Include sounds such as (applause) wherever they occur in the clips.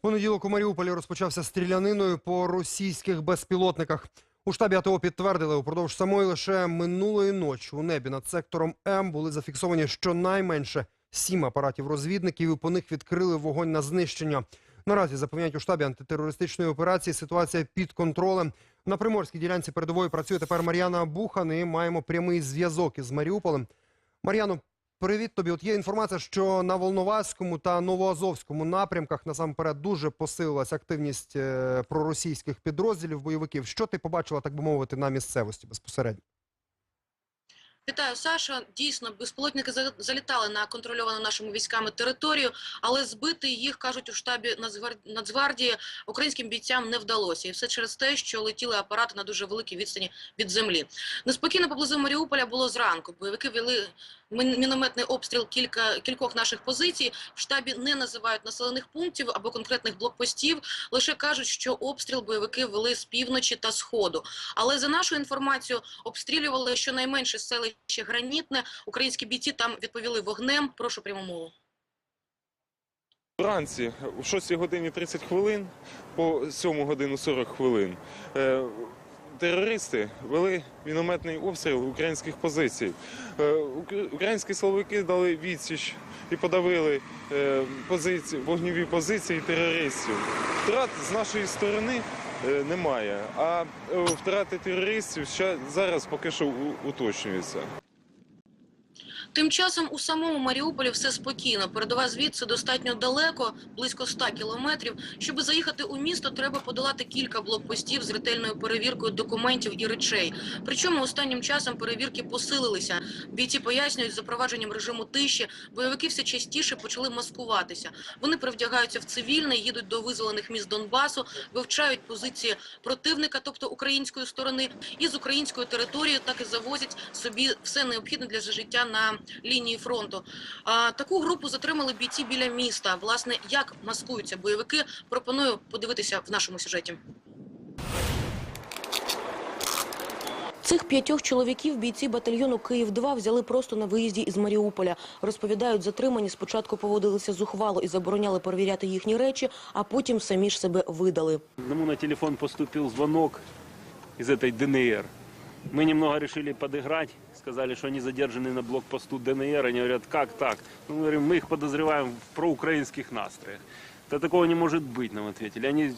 Понеділок у Маріуполі розпочався стріляниною по російських безпілотниках. У штабі АТО підтвердили, упродовж самої лише минулої ночі у небі над сектором М були зафіксовані щонайменше сім апаратів розвідників і по них відкрили вогонь на знищення. Наразі запевняють у штабі антитерористичної операції ситуація під контролем. На приморській ділянці передової працює тепер Мар'яна Бухан і маємо прямий зв'язок із Маріуполем. Мар'яно, Привіт тобі. От є інформація, що на Волноваському та Новоазовському напрямках насамперед дуже посилилась активність е, проросійських підрозділів бойовиків. Що ти побачила, так би мовити, на місцевості безпосередньо? Вітаю, Саша. Дійсно, безпілотники за- залітали на контрольовану нашими військами територію, але збити їх кажуть у штабі Нацгвар- Нацгвардії українським бійцям не вдалося, і все через те, що летіли апарати на дуже великій відстані від землі. Неспокійно поблизу Маріуполя було зранку. Бойовики вели мін- мінометний обстріл кілька кількох наших позицій. В штабі не називають населених пунктів або конкретних блокпостів. Лише кажуть, що обстріл бойовики вели з півночі та сходу. Але за нашою інформацією, обстрілювали щонайменше селище Гранітне. Українські бійці там відповіли вогнем. Прошу пряму мову. Вранці о 6 годині 30 хвилин по 7 годину 40 хвилин е, терористи вели мінометний обстріл українських позицій. Е, укр- Українські силовики дали відсіч і подавили е, позиції, вогневі позиції терористів. Втрат з нашої сторони немає, а е, втрати терористів ще зараз поки що уточнюються. Тим часом у самому Маріуполі все спокійно. Передова звідси достатньо далеко, близько 100 кілометрів. Щоб заїхати у місто, треба подолати кілька блокпостів з ретельною перевіркою документів і речей. Причому останнім часом перевірки посилилися. Бійці пояснюють, з запровадженням режиму тиші бойовики все частіше почали маскуватися. Вони привдягаються в цивільне, їдуть до визволених міст Донбасу, вивчають позиції противника, тобто української сторони, і з української території так і завозять собі все необхідне для життя на лінії фронту. А, таку групу затримали бійці біля міста. Власне, як маскуються бойовики, пропоную подивитися в нашому сюжеті. Цих п'ятьох чоловіків бійці батальйону Київ-2 взяли просто на виїзді із Маріуполя. Розповідають, затримані спочатку поводилися зухвало і забороняли перевіряти їхні речі, а потім самі ж себе видали. Одному на телефон поступил звонок из этой ДНР. Мы немного решили подыграть, сказали, что они задержаны на блокпосту ДНР. Они говорят, как так? Ну, мы говорим, мы их подозреваем в проукраинских настроях. Да такого не может быть, нам ответили. Они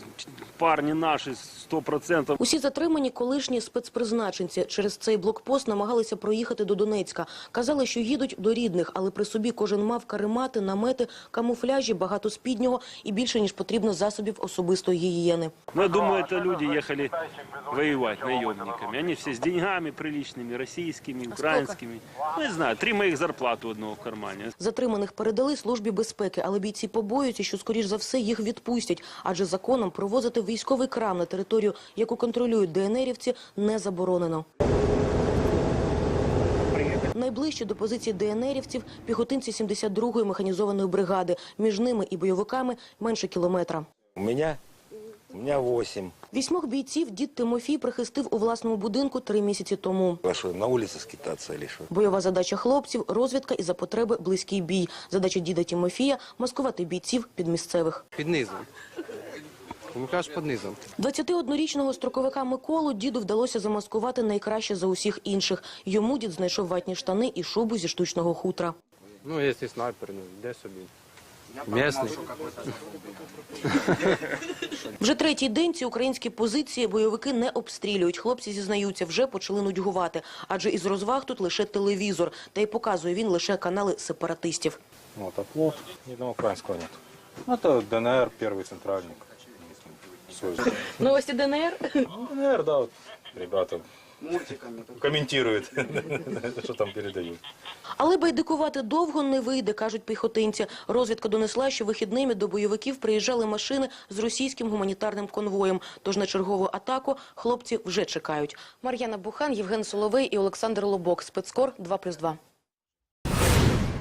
парни наши, сто процентов. Усі затримані колишні спецпризначенці через цей блокпост намагалися проїхати до Донецька. Казали, що їдуть до рідних, але при собі кожен мав каремати, намети, камуфляжі, багато спіднього і більше ніж потрібно засобів особистої гігієни. Ну, я думаю, это люди ехали воевать наемниками. Они все с деньгами приличными, российскими, украинскими. Ну, не знаю, три моих зарплаты у одного в кармане. Затриманих передали службі безпеки, але бійці побоюються, що скоріш за все їх відпустять, адже законом провозити військовий крам на територію, яку контролюють ДНРівці, не заборонено. Найближче до позиції ДНРівців піхотинці 72-ї механізованої бригади. Між ними і бойовиками менше кілометра. У меня, у меня 8. Вісьмох бійців дід Тимофій прихистив у власному будинку три місяці тому. А что, на улице скитаться или что? Бойова задача хлопців – розвідка і за потреби близький бій. Задача діда Тимофія – маскувати бійців під місцевих. Під низом. Вмикаєш під низом. 21-річного строковика Миколу діду вдалося замаскувати найкраще за усіх інших. Йому дід знайшов ватні штани і шубу зі штучного хутра. Ну, якщо снайпер, ну, йде собі. Місний. Вже третій день ці українські позиції бойовики не обстрілюють. Хлопці зізнаються, вже почали нудьгувати. Адже із розваг тут лише телевізор. Та й показує він лише канали сепаратистів. Вот оплот, ни одного украинского нет. Ну, это ДНР, первый центральник. Все. (laughs) Новості ДНР? ДНР, да, вот ребята комментируют, (laughs) что там передают. Але байдикувати довго не вийде, кажуть піхотинці. Розвідка донесла, що вихідними до бойовиків приїжджали машини з російським гуманітарним конвоєм. Тож на чергову атаку хлопці вже чекають. Мар'яна Бухан, Євген Соловей і Олександр Лобок. Спецкор 2+,2.